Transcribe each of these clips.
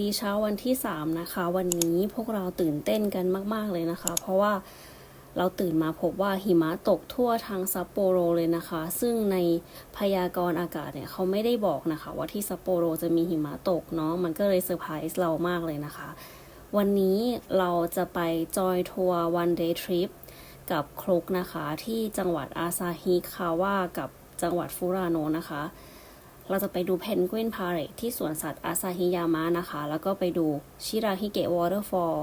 ดีเช้าวันที่ 3 นะคะ วันนี้พวกเราตื่นเต้นกันมาก ๆ เลยนะคะ เพราะว่าเราตื่นมาพบว่าหิมะตกทั่วทางซัปโปโรเลยนะคะ ซึ่งในพยากรณ์อากาศเนี่ยเขาไม่ได้บอกนะคะ ว่าที่ซัปโปโรจะมีหิมะตกเนาะมันก็เลยเซอร์ไพรส์เรามากเลยนะคะ วันนี้เราจะไปจอยทัวร์วันเดย์ทริปกับครุกนะคะ ที่จังหวัดอาซาฮิคาวะกับจังหวัดฟุราโนนะคะ เราจะไปดูเพนกวินพาเรดที่สวนสัตว์อาซาฮิยามะนะคะ แล้วก็ไปดูชิราฮิเกะวอเตอร์ฟอล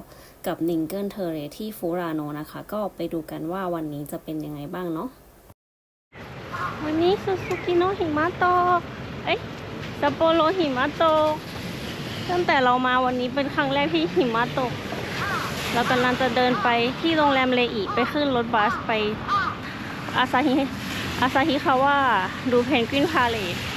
กับนิงเกิลเทเรที่ฟูราโนนะคะ ก็ไปดูกันว่าวันนี้จะเป็นยังไงบ้างเนาะ วันนี้ซูซูกิโนหิมะตก เอ้ยซัปโปโรหิมะตก ตั้งแต่เรามาวันนี้เป็นครั้งแรกที่หิมะตก เรากำลังจะเดินไปที่โรงแรมเลอิไปขึ้นรถบัสไปอาซาฮิอาซาฮิคาวะดูเพนกวินพาเรดหิมะต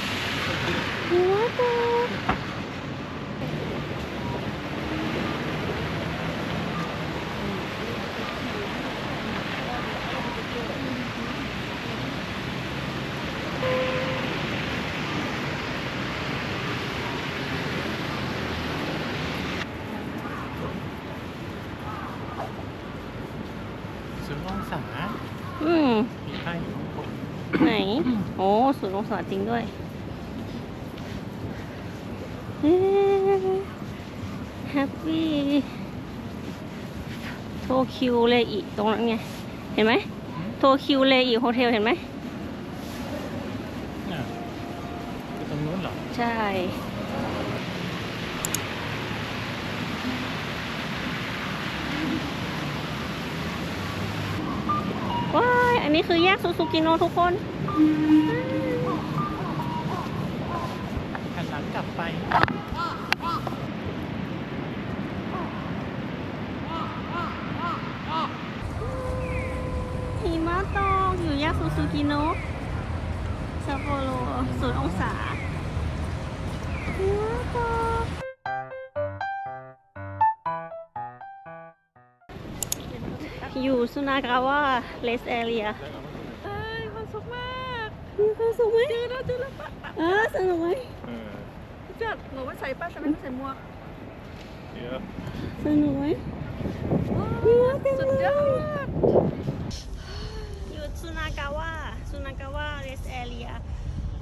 ศูนย์องศาอืมมีป้ายอยู่ข้างบนไหน โอ้ศูนย์องศาจริงด้วยแฮปปี้โท คิวเลอีตรงนั้นไง เห็นไหมโทคิวเลอีโฮเทลเห็นไหมอะคือตรงนู้นเหรอ ใช่ว้ายอันนี้คือแยกซูซูกิโนทุกคนหันหลังกลับไป หิมะตกอยู่แยก ซูซูกิโนะซัปโปโรศูนย์องศาหิมะตกอยู่สุนากาวะเลสเอเรียเอ้ยความสุขมากมีความสุขไหมเจอแล้วเจอแล้วปะปะเออสนุกไหมเออจัดหนูไม่ใส่ป้าใส่ไม่ใส่หมวกเดี๋ยวสนุกไหมสุดยอดอยู่สุนา กาวะสุนากาวะเลสเอเรีย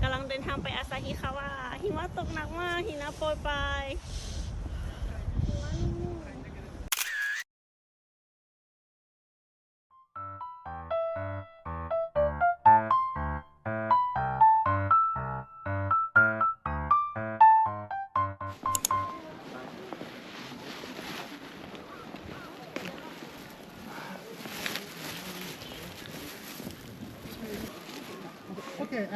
กำลังเดินทางไปอาซาฮิคาวะหิมะตกหนักมากหิมะโปรยปลาย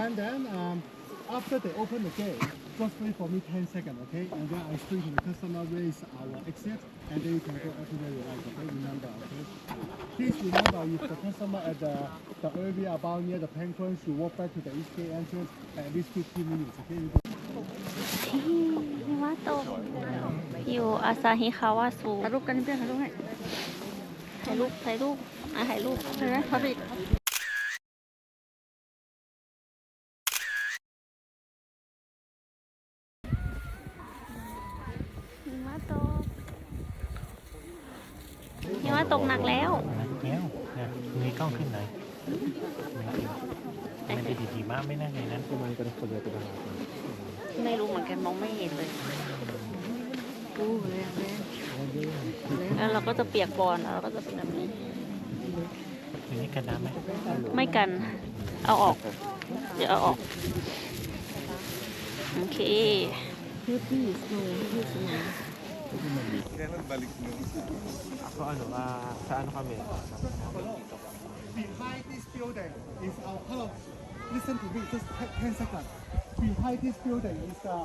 and then um, after they open the gate, just wait for me 10 seconds, okay? And then I speak to the customer, raise our exit, and then you can go everywhere you like, okay? Remember, okay? Please remember if the customer at the, the area about near the penguin should walk back to the east gate entrance at least 15 minutes, okay? หิมะตกอยู่อาซาฮิคาวะซู ถ่ายรูปกันเพื่อนถ่ายรูปให้ ถ่ายรูปถ่ายรูปอ่ะถ่ายรูป เห็นไหมพอดี ตกหนักแล้วแล้วเนี่ยมีกล้องขึ้นไหนไม่ได้ดีๆมากไม่น่าไงนั้นไม่รู้เหมือนกันมองไม่เห็นเลยดูเลยเลยแล้วเราก็จะเปียกบอลแล้วเราก็จะเป็นแบบนี้ทีนี้กันน้ำไหมไม่กัน เอาออก เดี๋ยวเอาออก โอเคก็อันว่าสะอั นความเห็น Behind this building is our, hello, listen to me, just 10 seconds. Behind this building is the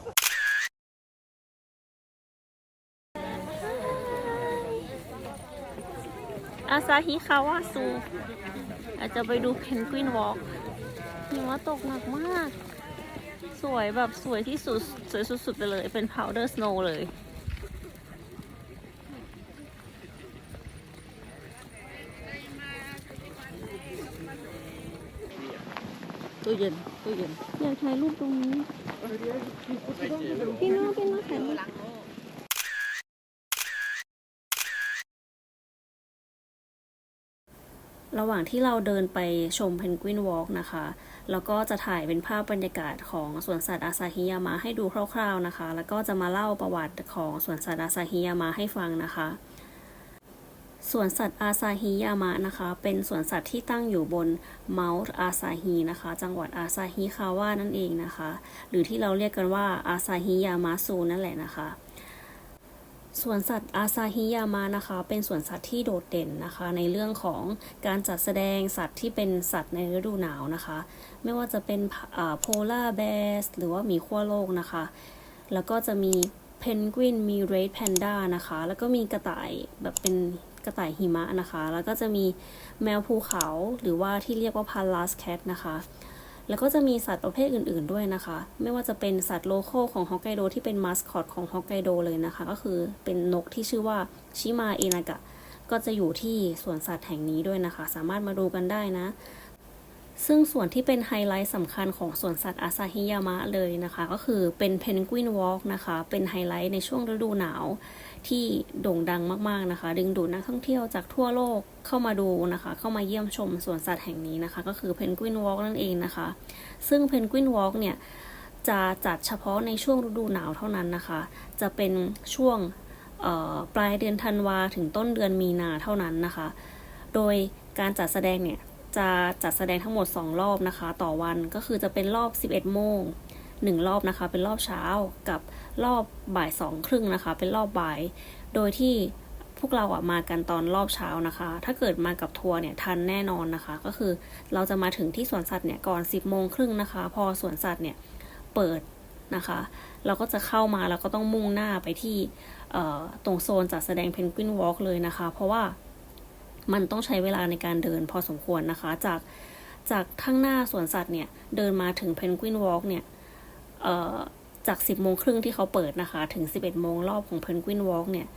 อาซาฮิคาวะซูอาจจะไปดูเพนกวินวอล์กหิมะตกหนักมาก สวยแบบสวยที่สุด สวยสุดๆไปเลย เป็น powder snow เลยู้เย็นตู้เย็นอยากถ่ายรูปตรงนี้พี่น้องพี่น้องถ่ายรูประหว่างที่เราเดินไปชมเพนกวินวอล์กนะคะ แล้วก็จะถ่ายเป็นภาพบรรยากาศของสวนสัตว์อาซาฮิยามะให้ดูคร่าวๆนะคะ แล้วก็จะมาเล่าประวัติของสวนสัตว์อาซาฮิยามะให้ฟังนะคะ สวนสัตว์อาซาฮิยามะนะคะ เป็นสวนสัตว์ที่ตั้งอยู่บนเมาท์อาซาฮินะคะ จังหวัดอาซาฮิคาวะนั่นเองนะคะ หรือที่เราเรียกกันว่าอาซาฮิยามะซูนั่นแหละนะคะสวนสัตว์อาซาฮิยามะนะคะ เป็นสวนสัตว์ที่โดดเด่นนะคะ ในเรื่องของการจัดแสดงสัตว์ที่เป็นสัตว์ในฤดูหนาวนะคะ ไม่ว่าจะเป็นโพลาร์แบสหรือว่าหมีขั้วโลกนะคะ แล้วก็จะมีเพนกวินมีเรดแพนด้านะคะ แล้วก็มีกระต่ายแบบเป็น ระต่ายหิมะนะคะ แล้วก็จะมีแมวภูเขาหรือว่าที่เรียกว่าพาลัสแคทนะคะ แล้วก็จะมีสัตว์ประเภทอื่นๆด้วยนะคะ ไม่ว่าจะเป็นสัตว์โลโก้ของฮอกไกโดที่เป็นมาสคอตของฮอกไกโดเลยนะคะ ก็คือเป็นนกที่ชื่อว่าชิมาเอนากะ ก็จะอยู่ที่สวนสัตว์แห่งนี้ด้วยนะคะ สามารถมาดูกันได้นะซึ่งส่วนที่เป็นไฮไลท์สำคัญของสวนสัตว์อาซาฮิยามะเลยนะคะ ก็คือเป็นเพนกวินวอล์กนะคะ เป็นไฮไลท์ในช่วงฤดูหนาว ที่โด่งดังมากๆนะคะ ดึงดูดนักท่องเที่ยวจากทั่วโลกเข้ามาดูนะคะ เข้ามาเยี่ยมชมสวนสัตว์แห่งนี้นะคะ ก็คือเพนกวินวอล์กนั่นเองนะคะ ซึ่งเพนกวินวอล์กเนี่ยจะจัดเฉพาะในช่วงฤดูหนาวเท่านั้นนะคะ จะเป็นช่วงปลายเดือนธันวาถึงต้นเดือนมีนาเท่านั้นนะคะ โดยการจัดแสดงเนี่ยจะจัดแสดงทั้งหมด 2 รอบนะคะ ต่อวันก็คือจะเป็นรอบ 11 โมง 1 รอบนะคะ เป็นรอบเช้ากับรอบบ่ายสองครึ่งนะคะ เป็นรอบบ่าย โดยที่พวกเราอะมากันตอนรอบเช้านะคะ ถ้าเกิดมากับทัวร์เนี่ยทันแน่นอนนะคะ ก็คือเราจะมาถึงที่สวนสัตว์เนี่ยก่อน 10โมงครึ่งนะคะ พอสวนสัตว์เนี่ยเปิดนะคะ เราก็จะเข้ามาแล้วก็ต้องมุ่งหน้าไปที่ตรงโซนจัดแสดงเพนกวินวอล์กเลยนะคะ เพราะว่ามันต้องใช้เวลาในการเดินพอสมควรนะคะ จากจากข้างหน้าสวนสัตว์เนี่ยเดินมาถึงเพนกวินวอล์กเนี่ย จาก 10โมงครึ่งที่เขาเปิดนะคะ ถึง 11โมงรอบของเพนกวินวอล์กเนี่ย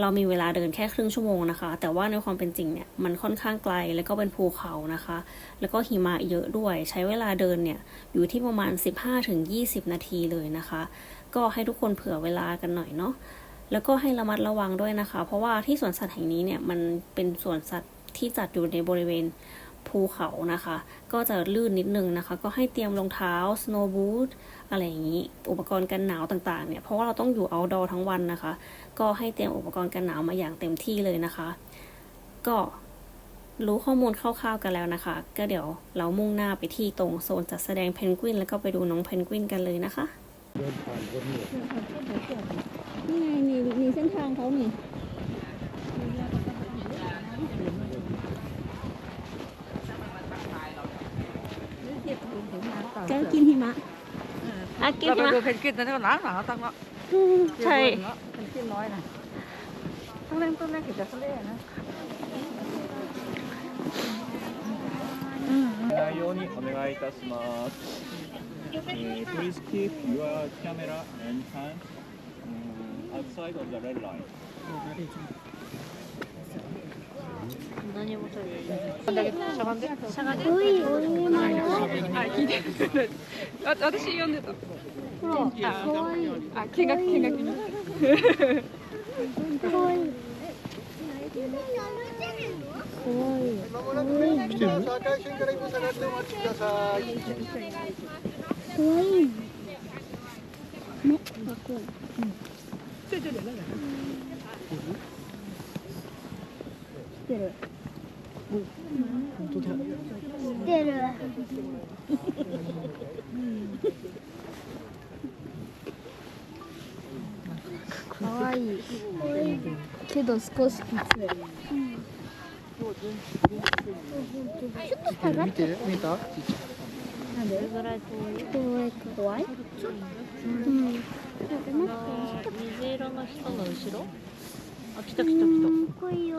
เรามีเวลาเดินแค่ครึ่งชั่วโมงนะคะ แต่ว่าในความเป็นจริงเนี่ย มันค่อนข้างไกลแล้วก็เป็นภูเขานะคะ แล้วก็หิมะเยอะด้วย ใช้เวลาเดินเนี่ย อยู่ที่ประมาณ 15-20 นาทีเลยนะคะ ก็ให้ทุกคนเผื่อเวลากันหน่อยเนาะแล้วก็ให้ระมัดระวังด้วยนะคะ เพราะว่าที่สวนสัตว์แห่งนี้เนี่ย มันเป็นสวนสัตว์ที่จัดอยู่ในบริเวณ ภูเขานะคะ ก็จะลื่นนิดนึงนะคะ ก็ให้เตรียมรองเท้า snow boot อะไรอย่างนี้ อุปกรณ์กันหนาวต่างๆ เนี่ย เพราะว่าเราต้องอยู่ outdoor ทั้งวันนะคะ ก็ให้เตรียมอุปกรณ์กันหนาวมาอย่างเต็มที่เลยนะคะ ก็รู้ข้อมูลคร่าวๆกันแล้วนะคะ ก็เดี๋ยวเรามุ่งหน้าไปที่ตรงโซนจัดแสดงเพนกวิน แล้วก็ไปดูน้องเพนกวินกันเลยนะคะ เดินผ่านคนนี้นี่ไงมีมีเส้นทางเขานี่ แกกินหิมะ อ่ะกิน เราไป มา ดูเพนกวินตอนนี้ก็หนาวหนาวตั้งเนาะ ใช่ เพนกวินน้อยนะต้องเล่นต้นแรกเกิดจากทะเลนะ ないようにお願いいたします。えー Please keep your camera and hand um, outside of the red line. 何も、い私読んでたあ、かわいいい、いい、い、来て。る本当だ。知ってる。かわいい。けど少しきつ。い、うん、ちょっと下がって。見た？なんで？怖怖い？うん、うん、ん水色の人の後ろ？あ来た来た来た。いよ。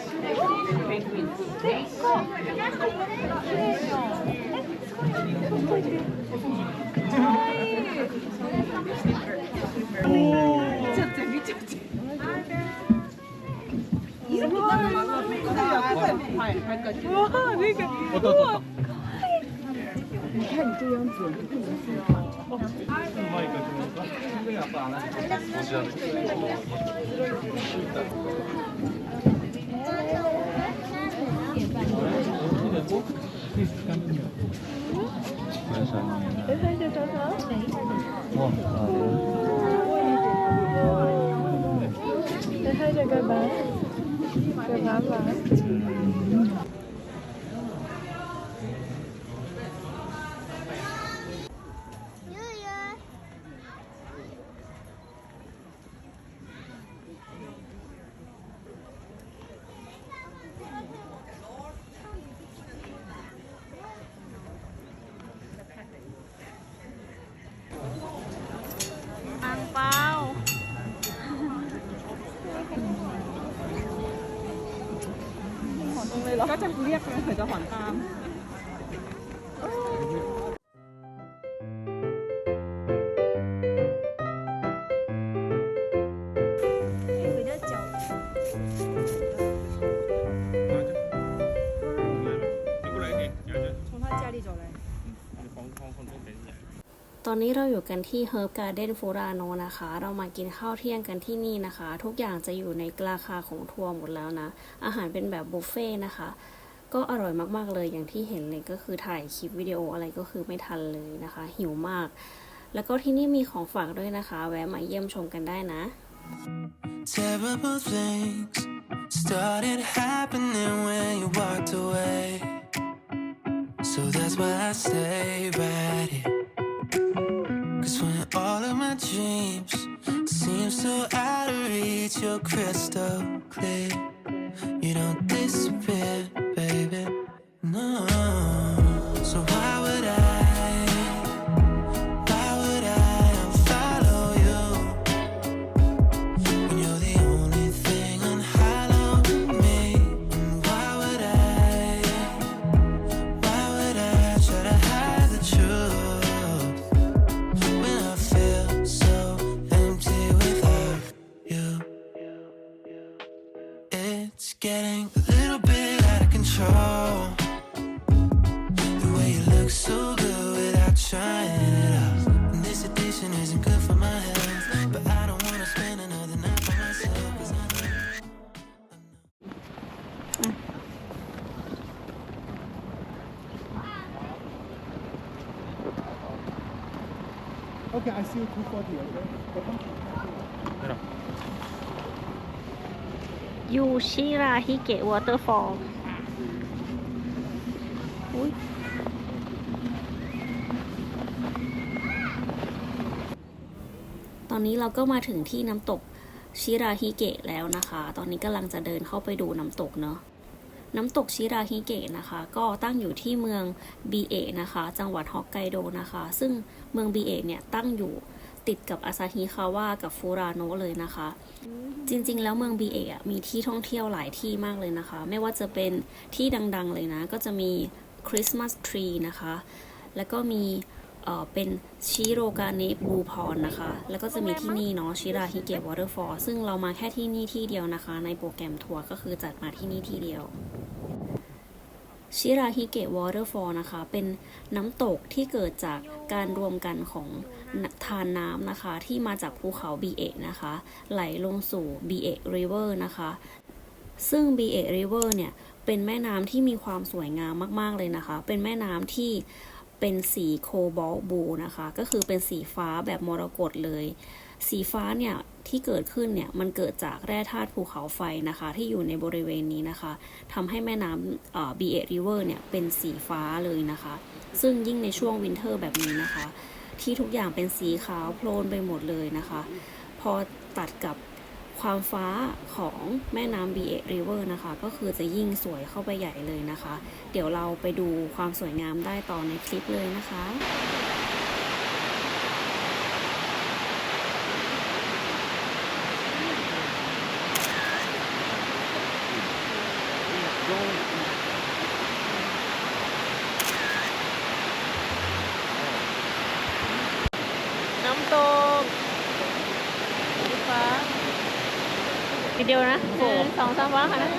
こちらです。Để hai cho cái bán Cái bán bán อนนี้เราอยู่กันที่ Herb Garden f u r a n o นะคะ เรามากินข้าวเที่ยงกันที่นี่นะคะ ทุกอย่างจะอยู่ในราคาของทัวร์หมดแล้วนะ อาหารเป็นแบบบุฟเฟ่ต์นะคะ ก็อร่อยมากๆเลยอย่างที่เห็นเลยก็คือถ่ายคลิปวิดีโออะไรก็คือไม่ทันเลยนะคะ หิวมาก แล้วก็ที่นี่มีของฝากด้วยนะคะ แวะมาเยี่ยมชมกันได้นะ Terrible things started happening when you walked away. So that's why I stay right here. When all of my dreams seem so out of reach, you're crystal clear. You don't disappear, baby. No. So why would I? See you 240, okay? Open. ยูชิราฮิเกะวอเตอร์ฟอลอุ้ยตอนนี้เราก็มาถึงที่น้ำตกชิราฮิเกะแล้วนะคะ ตอนนี้กำลังจะเดินเข้าไปดูน้ำตกเนาะ น้ำตกชิราฮิเกะนะคะ ก็ตั้งอยู่ที่เมืองบีเอะนะคะ จังหวัดฮอกไกโดนะคะ ซึ่งเมืองบีเอะเนี่ยตั้งอยู่ติดกับอาซาฮิคาวะกับฟูราโนะเลยนะคะ จริงๆ แล้วเมืองบีเอะมีที่ท่องเที่ยวหลายที่มากเลยนะคะ ไม่ว่าจะเป็นที่ดังๆเลยนะ ก็จะมีคริสต์มาสทรีนะคะ แล้วก็มี เป็นชิโรกาเนะบูพอนนะคะ แล้วก็จะมีที่นี่เนาะชิราฮิเกะวอเตอร์ฟอลซึ่งเรามาแค่ที่นี่ที่เดียวนะคะ ในโปรแกรมทัวร์ก็คือจัดมาที่นี่ที่เดียวชิราฮิเกะวอเตอร์ฟอลนะคะ เป็นน้ำตกที่เกิดจากการรวมกันของทานน้ำนะคะ ที่มาจากภูเขาบีเอะนะคะ ไหลลงสู่บีเอะริเวอร์นะคะ ซึ่งบีเอะริเวอร์เนี่ย เป็นแม่น้ำที่มีความสวยงามมาก ๆ เลยนะคะ เป็นแม่น้ำที่ เป็นสีโคบอลบูนะคะ ก็คือเป็นสีฟ้าแบบมรกตเลย สีฟ้าเนี่ยที่เกิดขึ้นเนี่ยมันเกิดจากแร่ธาตุภูเขาไฟนะคะ ที่อยู่ในบริเวณนี้นะคะทำให้แม่น้ำบีเอริเวอร์เนี่ยเป็นสีฟ้าเลยนะคะ ซึ่งยิ่งในช่วงวินเทอร์แบบนี้นะคะ ที่ทุกอย่างเป็นสีขาวโพลนไปหมดเลยนะคะ พอตัดกับ ความฟ้าของแม่น้ำ BA River นะคะ ก็คือจะยิ่งสวยเข้าไปใหญ่เลยนะคะ เดี๋ยวเราไปดูความสวยงามได้ต่อในคลิปเลยนะคะ น้ำตกสีฟ้า วิดีโอนะหนึ่งสองสามฟ้าค่ะนะ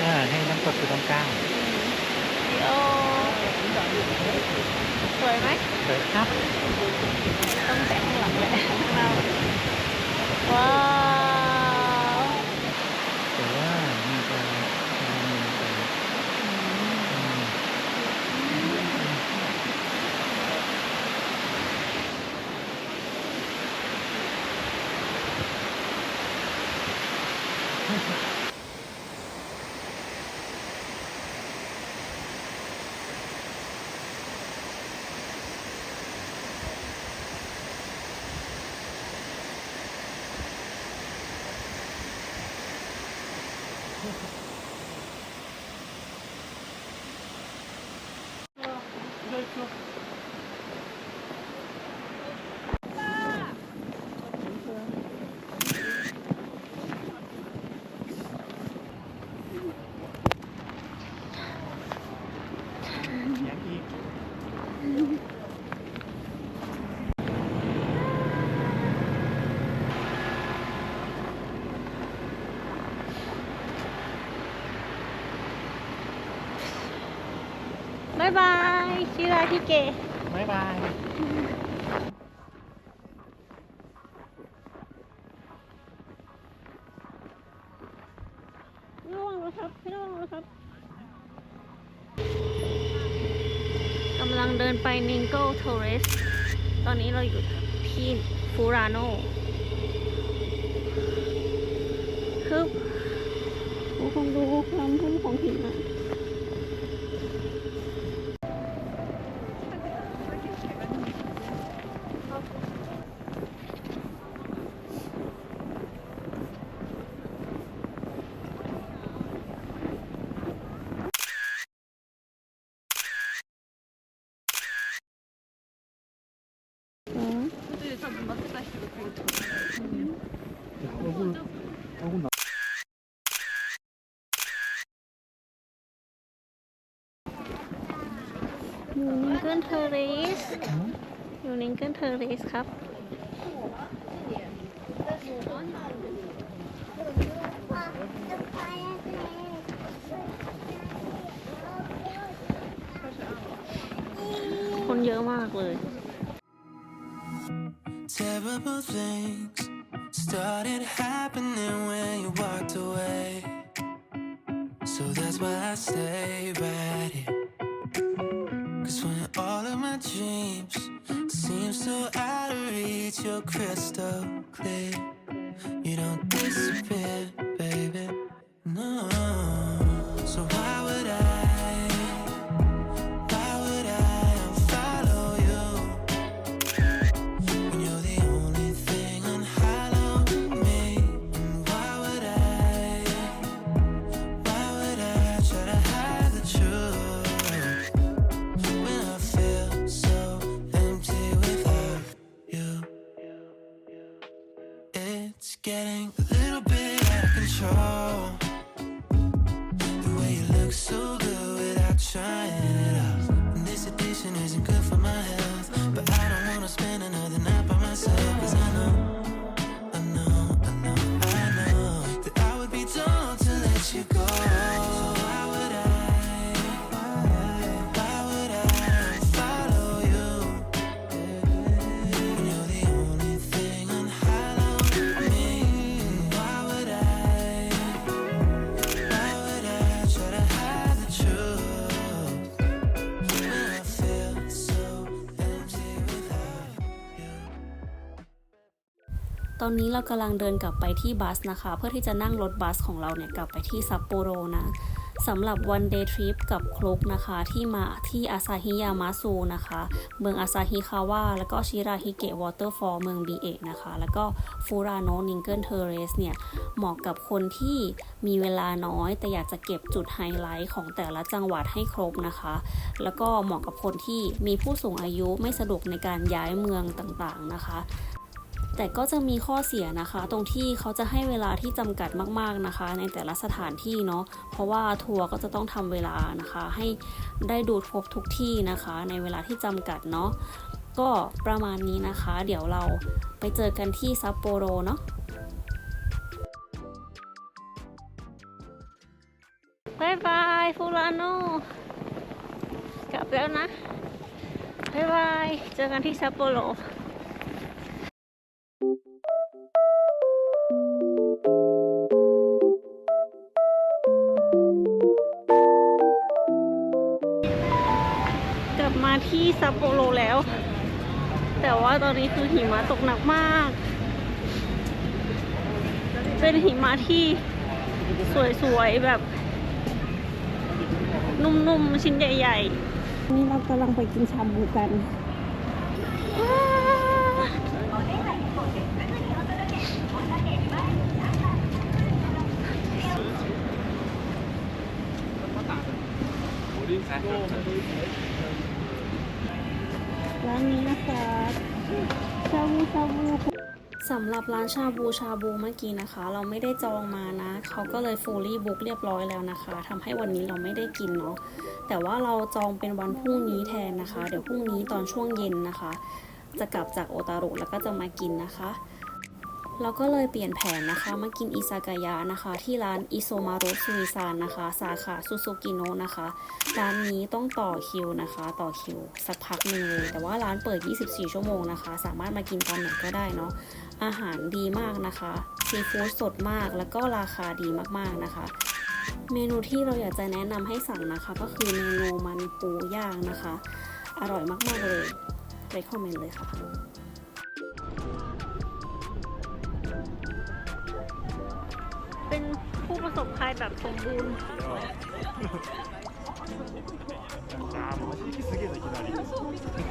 เออให้น้ำตกอยู่ตรงกลางวิดีโอสวยไหมเปิดครับ ต้องแต่งข้างหลังแหละข้างหน้าว้าว แต่ว่ามีจะมีจะอืม ยังอีก บายบาย ชิราทิเกะบ๊ายบายระวังนะครับพี่ระวังนะครับกำลังเดินไปนิงโก้โทเรส ตอนนี้เราอยู่ที่ฟูราโนฮึบโอ้คงดูความพุ่มของหินอะ อยู่นิงเกิลเทอร์เรสอยู่นิงเกิลเทอร์เรสครับคนเยอะมากเลย Terrible things started happening when you walked away. So that's why I stay right here. Dreams seem so out of reach. You're crystal clear. You don't disappear, baby. No. So why would I? ตอนนี้เรากำลังเดินกลับไปที่บัสนะคะ เพื่อที่จะนั่งรถบัสของเราเนี่ยกลับไปที่ซัปโปโรนะสำหรับ one day trip กับคลุกนะคะ ที่มาที่อาซาฮิยามาซูนะคะ เมืองอาซาฮิคาวะแล้วก็ชิราฮิเกะวอเตอร์ฟอลเมืองบีเอะนะคะ แล้วก็ฟูราโนนิงเกิลเทเรสเนี่ย เหมาะกับคนที่มีเวลาน้อย แต่อยากจะเก็บจุดไฮไลท์ของแต่ละจังหวัดให้ครบนะคะ แล้วก็เหมาะกับคนที่มีผู้สูงอายุไม่สะดวกในการย้ายเมืองต่างๆนะคะ แต่ก็จะมีข้อเสียนะคะ ตรงที่เขาจะให้เวลาที่จำกัดมากๆนะคะ ในแต่ละสถานที่เนาะเพราะว่าทัวร์ก็จะต้องทำเวลานะคะ ให้ได้ดูครบทุกที่นะคะ ในเวลาที่จำกัดเนาะก็ประมาณนี้นะคะ เดี๋ยวเราไปเจอกันที่ซัปโปโรเนาะบายบายฟูรานโนกลับแล้วนะบายบาย เจอกันที่ซัปโปโร แล้วแต่ว่าตอนนี้คือหิมะตกหนักมาก เป็นหิมะที่สวยๆ แบบ นุ่มๆ ชิ้นใหญ่ๆ นี่เรากำลังไปกินชาบูกันว้าว ร้านนี้นะคะชาบูชาบูสำหรับร้านชาบูชาบูเมื่อกี้นะคะ เราไม่ได้จองมานะ เขาก็เลยฟูลี่บุ๊กเรียบร้อยแล้วนะคะทำให้วันนี้เราไม่ได้กินเนาะแต่ว่าเราจองเป็นวันพรุ่งนี้แทนนะคะ เดี๋ยวพรุ่งนี้ตอนช่วงเย็นนะคะ จะกลับจากโอตารุแล้วก็จะมากินนะคะ เราก็เลยเปลี่ยนแผนนะคะ มากินอิซากายะนะคะ ที่ร้านอิโซมารุซุนิซานนะคะ สาขาซูซูกิโนะนะคะ ร้านนี้ต้องต่อคิวนะคะ ต่อคิว สักพักหนึ่งเลยแต่ว่าร้านเปิด 24 ชั่วโมงนะคะ สามารถมากินตอนไหนก็ได้เนาะอาหารดีมากนะคะซีฟู้ดสดมากแล้วก็ราคาดีมากๆนะคะเมนูที่เราอยากจะแนะนำให้สั่งนะคะ ก็คือเมนูมันปูย่างนะคะ อร่อยมาก ๆ เลย recommend เลยค่ะ เป็นผู้ประสบภัยแบบสมบูรณ์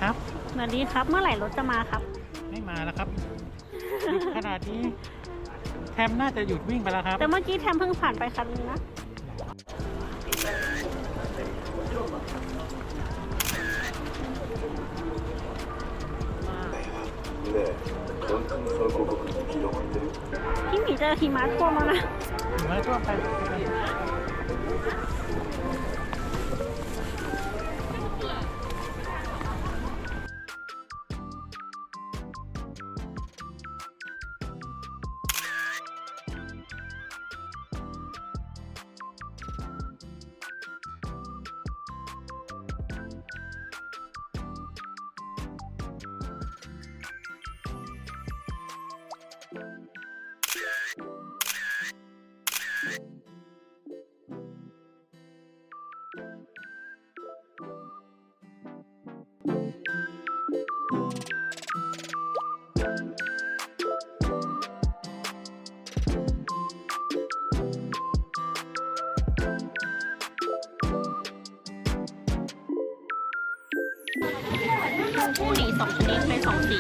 ครับ สวัสดีครับ เมื่อไหร่รถจะมาครับ ไม่มาแล้วครับ ขนาดนี้แทมน่าจะหยุดวิ่งไปแล้วครับ แต่เมื่อกี้แทมเพิ่งผ่านไปคันนึงนะ พี่หมีเจอหิมะท่วมแล้วนะ ถึงแล้วช่วงไป มพู่ดีสองชนิดเป็นสองสี